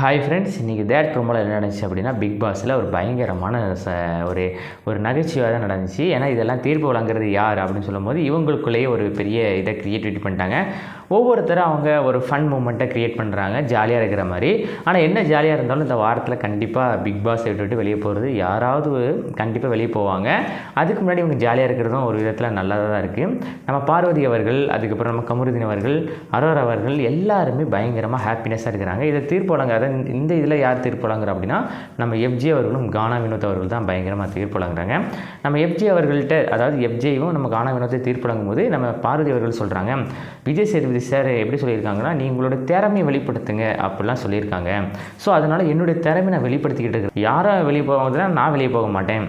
Hi friends இன்றைக்கி that ப்ரோமோவில் என்ன நடந்துச்சு அப்படின்னா பிக் பாஸில் ஒரு பயங்கரமான ச ஒரு ஒரு நகைச்சுவாக தான் நடந்துச்சு. ஏன்னா இதெல்லாம் தீர்ப்பு வழங்குறது யார் அப்படின்னு சொல்லும்போது இவங்களுக்குள்ளேயே ஒரு பெரிய இதை க்ரியேட் பண்ணிட்டாங்க. ஒவ்வொருத்தரும் அவங்க ஒரு ஃபன் மூமெண்ட்டை க்ரியேட் பண்ணுறாங்க ஜாலியாக இருக்கிற மாதிரி. ஆனால் என்ன ஜாலியாக இருந்தாலும் இந்த வாரத்தில் கண்டிப்பாக பிக் பாஸ் விட்டுவிட்டு வெளியே போகிறது யாராவது கண்டிப்பாக வெளியே போவாங்க. அதுக்கு முன்னாடி இவங்க ஜாலியாக இருக்கிறதும் ஒரு விதத்தில் நல்லதாக தான் இருக்குது நம்ம பார்வதி அவர்கள் அதுக்கப்புறம் நம்ம கமருதீன் அவர்கள் அரோர் அவர்கள் எல்லாருமே பயங்கரமாக ஹாப்பினஸாக இருக்கிறாங்க. இதை தீர்ப்பு வழங்காத இந்த- இந்த இதில் யார் தீர்ப்பு வழங்குறா அப்படின்னா நம்ம எஃப்ஜி அவர்களும் கானா வினோத் அவர்கள் தான் பயங்கரமாக தீர்ப்பு வழங்குறாங்க. நம்ம எஃப்ஜி அவர்கள்ட்ட அதாவது எஃப்ஜியும் நம்ம கானா வினோத்தை தீர்ப்பு வழங்கும் போது நம்ம பார்வதி அவர்கள் சொல்கிறாங்க விஜய் சேதுபதி சார் எப்படி சொல்லியிருக்காங்கன்னா நீ உங்களோட திறமையை வெளிப்படுத்துங்க அப்படிலாம் சொல்லியிருக்காங்க. ஸோ அதனால் என்னுடைய திறமை நான் வெளிப்படுத்திக்கிட்டு இருக்கிறேன் யாரை வெளியே போகுதுன்னா நான் வெளியே போக மாட்டேன்.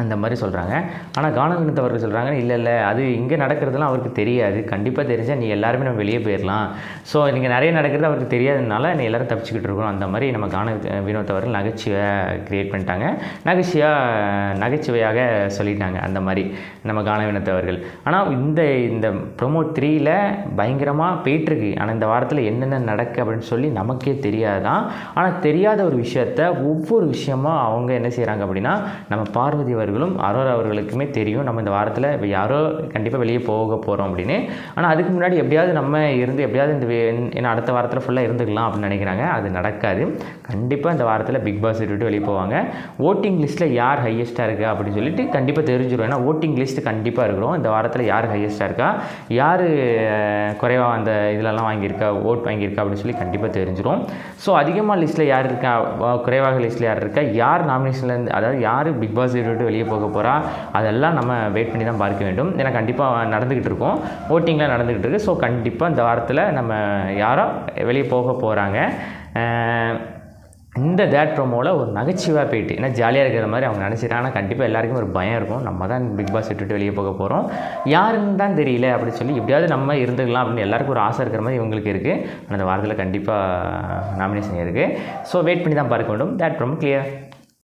அந்த மாதிரி சொல்கிறாங்க ஆனால் கானம் அவர்கள் சொல்கிறாங்க இல்லை இல்லை அது இங்கே நடக்கிறதுலாம் அவருக்கு தெரியாது. கண்டிப்பாக தெரிஞ்சால் நீ எல்லாருமே நம்ம வெளியே போயிடலாம் ஸோ இங்கே நிறைய நடக்கிறது அவருக்கு தெரியாததுனால நீ எல்லாரும் தப்பிச்சுக்கிட்டு இருக்கோம் அந்த மாதிரி நம்ம கான வினோத்தவர்கள் நகைச்சுவை க்ரியேட் பண்ணிட்டாங்க. நகைச்சுவையாக நகைச்சுவையாக சொல்லிட்டாங்க அந்த மாதிரி நம்ம கான வினத்தவர்கள் ஆனால் இந்த இந்த ப்ரொமோ த்ரீயில் பயங்கரமாக போயிட்டுருக்கு. ஆனால் இந்த வாரத்தில் என்னென்ன நடக்கு அப்படின்னு சொல்லி நமக்கே தெரியாதான். ஆனால் தெரியாத ஒரு விஷயத்த ஒவ்வொரு விஷயமா அவங்க என்ன செய்கிறாங்க அப்படின்னா நம்ம பார்வதி அவர்களும் அரோர் அவர்களுக்குமே தெரியும். நம்ம இந்த வாரத்தில் யாரோ கண்டிப்பாக வெளியே போக போகிறோம் அப்படின்னு. ஆனால் அதுக்கு முன்னாடி எப்படியாவது நம்ம இருந்து எப்படியாவது இந்த ஏன்னா அடுத்த வாரத்தில் ஃபுல்லாக இருந்துக்கலாம் அப்படின்னு நினைக்கிறாங்க. அது நடக்காது. கண்டிப்பாக இந்த வாரத்தில் பிக் பாஸ் விட்டு வெளியே போவாங்க. ஓட்டிங் லிஸ்ட்டில் யார் ஹையஸ்ட்டாக இருக்கா அப்படின்னு சொல்லிட்டு கண்டிப்பாக தெரிஞ்சிடும் ஏன்னா ஓட்டிங் லிஸ்ட் கண்டிப்பாக இருக்கிறோம். இந்த வாரத்தில் யார் ஹையஸ்ட்டாக இருக்கா? யார் குறைவாக அந்த இதிலெல்லாம் வாங்கியிருக்கா? ஓட் வாங்கியிருக்கா அப்படின்னு சொல்லி கண்டிப்பாக தெரிஞ்சிடும் ஸோ அதிகமாக லிஸ்ட்டில் யார் இருக்கா? குறைவாக லிஸ்ட்டில் யார் இருக்கா? யார் நாமினேஷன்லேருந்து அதாவது யார் பிக் பாஸ் விட்டு வெளியே போக போகிறா அதெல்லாம் நம்ம வெயிட் பண்ணி தான் பார்க்க வேண்டும். ஏன்னா கண்டிப்பாக நடந்துக்கிட்டு இருக்கோம். ஓட்டிங்லாம் நடந்துக்கிட்டு இருக்கு. ஸோ கண்டிப்பாக இந்த வாரத்தில் நம்ம யாரோ வெளியே போக போகிறாங்க இந்த தேட் ப்ரோமோவில் ஒரு நகைச்சுவாக போயிட்டு ஏன்னா ஜாலியாக இருக்கிற மாதிரி அவங்க நினச்சிட்டாங்க ஆனால் கண்டிப்பாக எல்லாருக்கும் ஒரு பயம் இருக்கும். நம்ம தான் பிக் பாஸ் விட்டுட்டு வெளியே போக போகிறோம் யாருன்னு தான் தெரியல அப்படின்னு சொல்லி எப்படியாவது நம்ம இருந்துக்கலாம் அப்படின்னு எல்லாருக்கும் ஒரு ஆசை இருக்கிற மாதிரி இவங்களுக்கு இருக்குது ஆனால் அந்த வாரத்தில் கண்டிப்பாக நாமினேஷன் இருக்குது ஸோ வெயிட் பண்ணி தான் பார்க்க வேண்டும். That promo clear